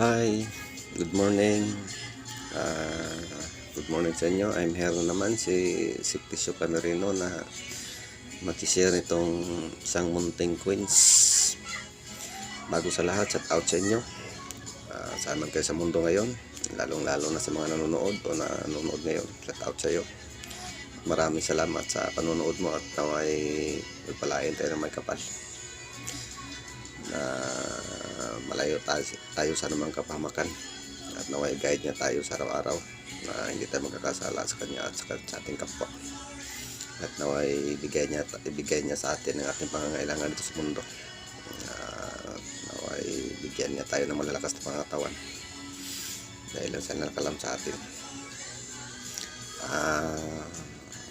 Hi, good morning. Ah, good morning sa inyo. I'm here na naman si si Pisyo Camerino na mag-share itong isang munting queens. Bago sa lahat, shout out sa inyo. Ah, saan man kayo sa mundo ngayon, lalong-lalo na sa mga nanonood o na nanonood ngayon, shout out sa iyo. Maraming salamat sa panonood mo at naway pagpalain tayo ng may kapal na malayo tayo, tayo sa anumang kapamakan at naway guide niya tayo sa araw-araw na hindi tayo magkakasala sa kanya at sa, sa ating kapwa. At naway ibigay niya, ibigay niya sa atin ang ating pangangailangan dito sa mundo. At naway bigyan niya tayo ng malalakas na pangatawan. Dahil lang siya nakalam sa atin. Ah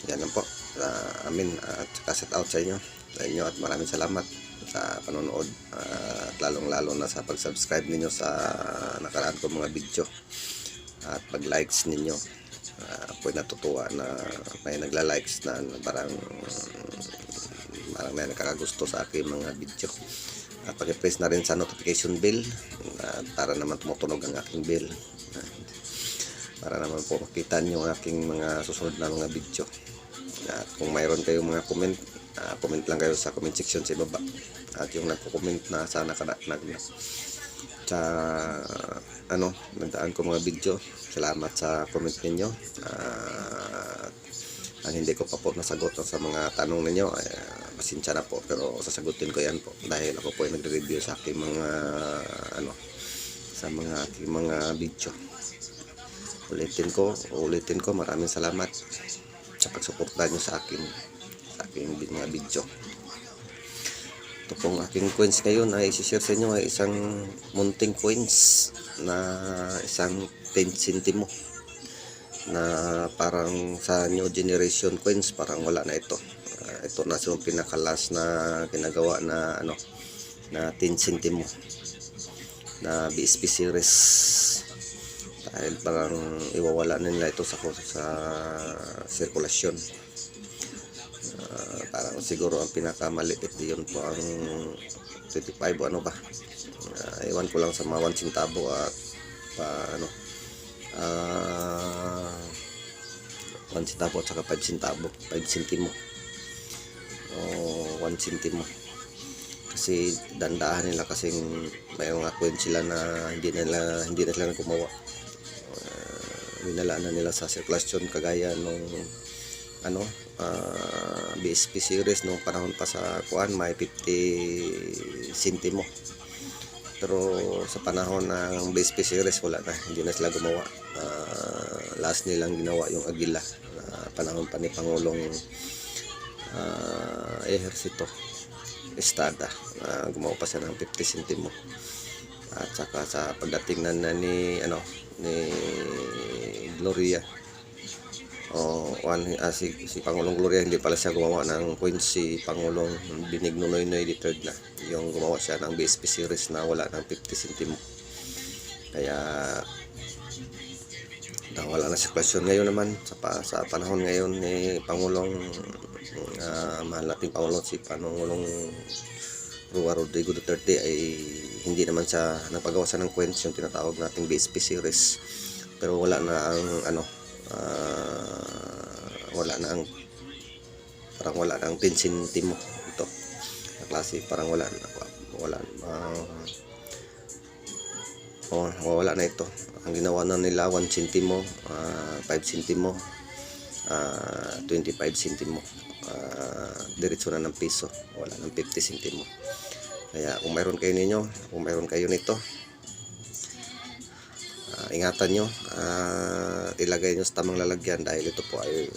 yan lang po. Sa amin. At saka set out sa inyo. Sa inyo at maraming salamat sa panonood. Ah, at lalong lalo na sa pag-subscribe ninyo sa nakaraan ko mga video. At pag-likes ninyo. Uh, ako'y natutuwa na may nagla-likes na parang parang may nakakagusto sa aking mga video. At pag-press na rin sa notification bell. At para naman tumutunog ang aking bell. Para naman po makita nyo ang aking mga susunod na mga video. At kung mayroon kayong mga comment ah, comment lang kayo sa comment section sa ibaba. At yung nagko-comment na sana kada nag sa ano nagdaan ko mga video salamat sa comment ninyo. At ang hindi ko pa po nasagot sa mga tanong ninyo. Eh, pasensya na po pero sasagutin ko yan po. Dahil ako po ay nagre-review sa aking mga ano sa mga aking mga video. Ulitin ko ulitin ko maraming salamat sa pagsuporta nyo sa akin aking mga video. Ito pong aking coins ngayon ay isi-share sa inyo ay isang munting coins na isang 10 centimo na parang sa new generation coins parang wala na ito. Ah, ito na yung pinakalas na ginagawa na ano na 10 centimo na BSP series. Dahil parang iwawala na nila ito sa sa sirkulasyon parang siguro ang pinakamaliit yun po ang 25 o ano ba? Ah, iwan ko lang sa mga 1 centavo at pa, ano ah 1 centavo at saka 5 centavo 5 centimo. O 1 centimo. Kasi dandahan nila kasing may mga coin sila na hindi nila hindi na sila gumawa winala na nila sa circulation kagaya nung ano ah, BSP series nung panahon pa sa kuan may 50 sentimo. Pero sa panahon ng BSP series wala na. Hindi na sila gumawa. Ah, last nilang ginawa yung Agila na panahon pa ni Pangulong ah, Ejercito Estada Ah, gumawa pa siya ng 50 sentimo. At saka sa pagdating na, na ni ano ni Gloria o one, ah, si, si Pangulong Gloria hindi pala siya gumawa ng coins si Pangulong Benigno Noynoy III na. Yung gumawa siya ng BSP series na wala ng 50 sentimo kaya nawala na sitwasyon ngayon naman sa, pa, sa panahon ngayon ni Pangulong ah, mahal nating Pangulong si Pangulong Rua Rodrigo Duterte ay hindi naman siya napagawasan ng coins yung tinatawag nating BSP series. Pero wala na ang ano ah, wala na ang parang wala na ang 10 centimo ito na klase parang wala na wala ah, oh, wala na ito. Ang ginawa na nila 1 centimo ah, 5 centimo ah, 25 centimo ah, diretso na ng piso. Wala ng 50 centimo kaya kung mayroon kayo ninyo kung mayroon kayo nito ah, ingatan nyo. Ah, ilagay nyo sa tamang lalagyan dahil ito po ay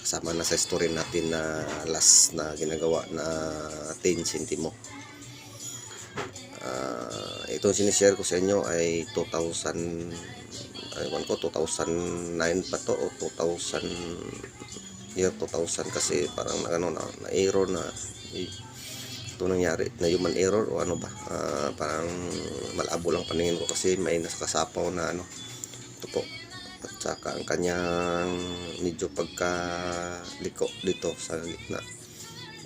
kasama na sa story natin na last na ginagawa na 10 centimo Ah, ito sinishare ko sa inyo ay 2000 aywan ko 2009 pa to o 2000 year 2000 kasi parang ano na, na error na ito nangyari na human error o ano ba? Ah, parang malabo lang paningin ko kasi may nakasapaw na ano. Ito po at saka ang kanyang medyo pagka liko dito sa gitna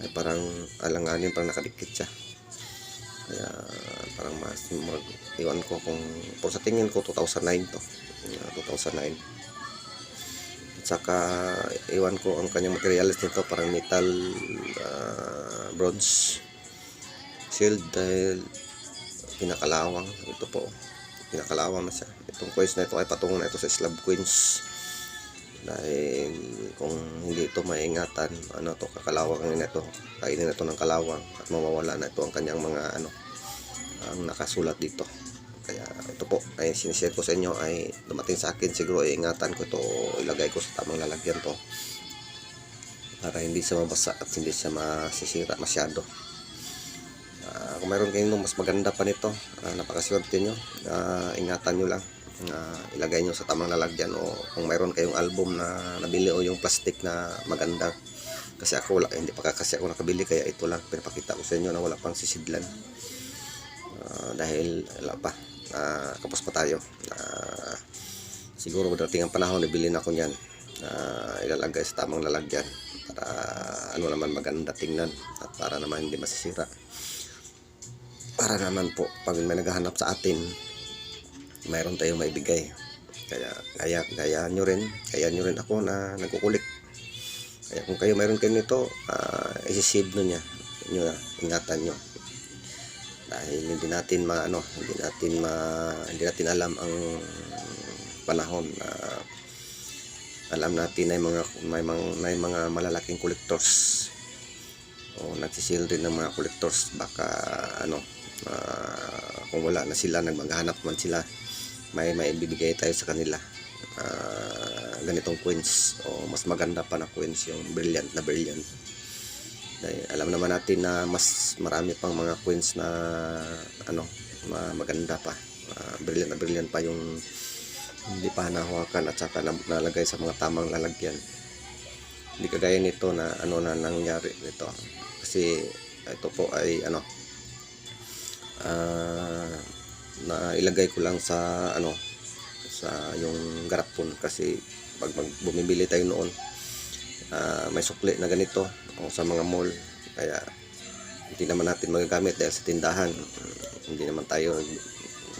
ay parang alanganin parang nakadikit siya Kaya parang mas mag, iwan ko kung pero sa tingin ko 2009 to. Ah, 2009. At saka iwan ko ang kanyang materials nito parang metal ah, bronze shield dahil pinakalawang ito po pinakalawang na siya. Itong coins na ito ay patungo na ito sa slab coins dahil kung hindi ito maingatan ano to kakalawang na ito. Kainin na ito ng kalawang at mawawala na ito ang kanyang mga ano ang nakasulat dito. Kaya ito po ay sinishare ko sa inyo ay dumating sa akin siguro ay ingatan ko ito ilagay ko sa tamang lalagyan to. Para hindi siya mabasa at hindi siya masisira masyado kung mayroon kayong mas maganda pa nito. Uh, napakaswerte nyo. Ah, ingatan nyo lang. Ah, ilagay nyo sa tamang lalagyan o kung mayroon kayong album na nabili o yung plastic na maganda. Kasi ako wala, hindi pa kasi ako nakabili kaya ito lang pinapakita ko sa inyo na wala pang sisidlan. Ah, dahil wala pa. Ah, kapos pa tayo. Ah, siguro dating ang panahon nabili na ako niyan. Ah, ilalagay sa tamang lalagyan para ano naman maganda tingnan at para naman hindi masisira para naman po pag may naghahanap sa atin mayroon tayong maibigay. Kaya gaya gaya nyo rin gaya nyo rin ako na nagkukulik kaya kung kayo mayroon kayo nito uh, isisave nyo niya nyo na ingatan nyo. Dahil hindi natin ma ano hindi natin ma hindi natin alam ang panahon na alam natin na mga may mga, may mga malalaking collectors. O nagsisil din ng mga collectors. Baka ano ah, kung wala na sila nagmaghanap man sila may may ibibigay tayo sa kanila. Ah, ganitong coins o mas maganda pa na coins yung brilliant na brilliant. Dahil alam naman natin na mas marami pang mga coins na ano ma- maganda pa. Ah, brilliant na brilliant pa yung hindi pa nahawakan at saka na- nalagay sa mga tamang lalagyan. Hindi kagaya nito na ano na nangyari nito. Kasi ito po ay ano ah na ilagay ko lang sa ano sa yung garapon kasi pag mag, bumibili tayo noon ah, may sukli na ganito o sa mga mall. Kaya hindi naman natin magagamit dahil sa tindahan. Mm, hindi naman tayo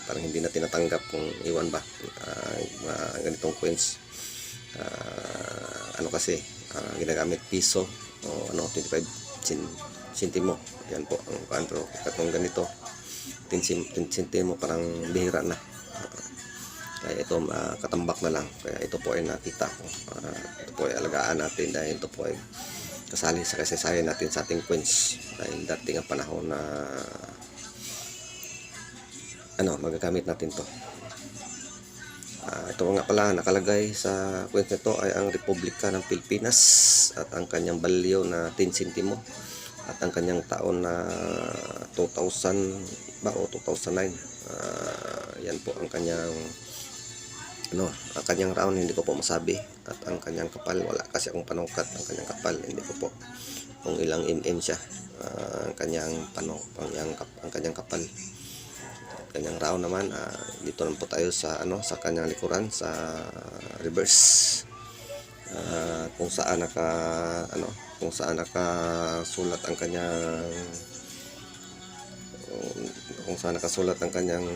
parang hindi natin natanggap kung iwan ba mga ganitong coins. Ah, ano kasi ah, ginagamit piso o ano 25 cent sentimo yan po ang pero katong ganito 10 cent- 10 sentimo parang bihira na. Kaya ito ah, katambak na lang. Kaya ito po ay nakita ko. Ah, ito po ay alagaan natin dahil ito po ay kasali sa kasaysayan natin sa ating coins dahil dating ang panahon na ano magagamit natin to. Ah, ito nga pala nakalagay sa coins nito ay ang Republika ng Pilipinas at ang kanyang balyo na 10 sentimo at ang kanyang taon na 2000 ba o 2009 Ah, yan po ang kanyang ano, ang kanyang round hindi ko po masabi. At ang kanyang kapal wala kasi akong panungkat. Ang kanyang kapal hindi ko po kung ilang mm siya. Ah, ang kanyang pano ang, ang kanyang kapal. Kanyang round naman ah, dito naman po tayo sa ano sa kanyang likuran sa reverse. Ah, kung saan naka ano kung saan nakasulat ang kanyang kung saan nakasulat ang kanyang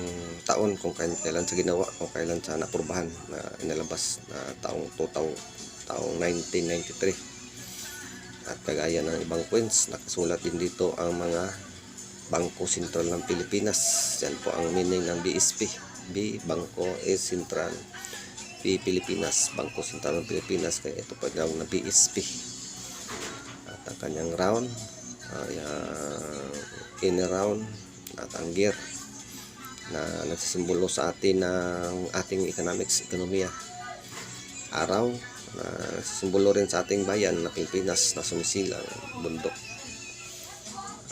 taon kung kailan, sa ginawa kung kailan sa napurbahan na inilabas na taong 2000 taong 1993 at kagaya ng ibang coins nakasulat din dito ang mga Bangko Sentral ng Pilipinas. Yan po ang meaning ng BSP B Bangko is Sentral P Pilipinas Bangko Sentral ng Pilipinas kaya ito pa tinawag na BSP at ang kanyang round ay uh, inner round at ang gear na nagsisimbolo sa atin ng ating economics, ekonomiya. Araw na simbolo rin sa ating bayan na Pilipinas na sumisilang bundok.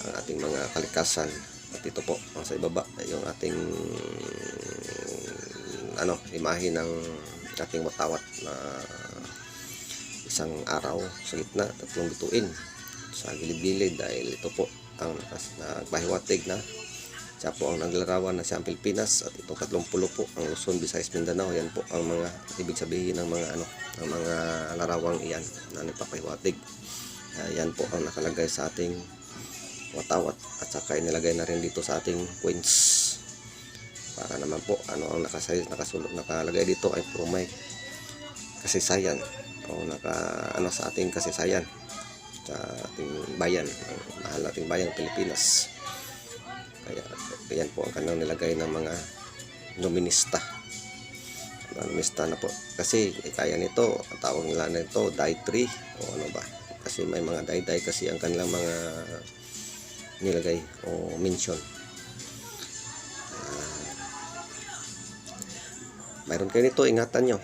Ang ating mga kalikasan. At ito po, sa ibaba, yung ating ano, imahe ng ating watawat na isang araw sa gitna, tatlong bituin sa gilid-gilid dahil ito po ang nagpahiwatig na siya po ang naglarawan na siya ang Pilipinas at itong 30 po ang Luzon, Visayas, Mindanao. Yan po ang mga ibig sabihin ng mga ano ng mga larawang iyan na nagpapahiwatig Ah, yan po ang nakalagay sa ating watawat at saka inilagay na rin dito sa ating coins para naman po ano ang nakasay nakasulot nakalagay dito ay puro may kasaysayan o naka ano sa ating kasaysayan sa ating bayan ang mahal nating bayang Pilipinas kaya yan po ang kanilang nilagay ng mga nominista. Nominista na po. Kasi kaya nito ang tawag nila nito die tree o ano ba. Kasi may mga die-die kasi ang kanilang mga nilagay o mention. Ah, mayroon kayo nito ingatan nyo.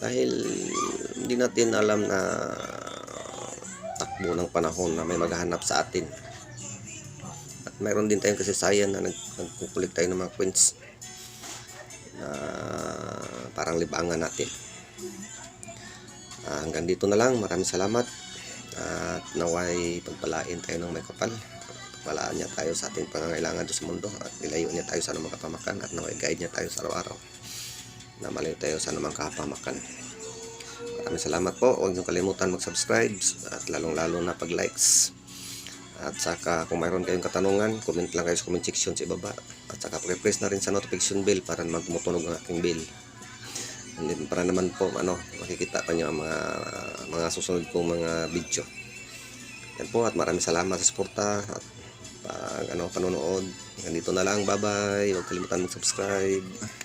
Dahil hindi natin alam na takbo ng panahon na may maghahanap sa atin. at mayroon din tayong kasaysayan na nag, nagkukulik tayo ng mga coins na parang libangan natin. Ah, hanggang dito na lang. Maraming salamat. At naway pagpalain tayo ng may kapal. Pagpalaan niya tayo sa ating pangangailangan sa mundo at nilayo niya tayo sa anumang kapamakan at naway guide niya tayo sa araw-araw. Na malayo tayo sa anumang kapamakan. Maraming salamat po. Huwag niyo kalimutan mag-subscribe at lalong-lalo na pag-likes at saka kung mayroon kayong katanungan comment lang kayo sa comment section sa ibaba. At saka pre-press na rin sa notification bell para naman tumutunog ang aking bell And then, para naman po ano makikita pa niyo ang mga mga susunod kong mga video. Yan po at maraming salamat sa suporta at pag ano panonood. Hanggang dito na lang. Bye bye huwag kalimutan mag-subscribe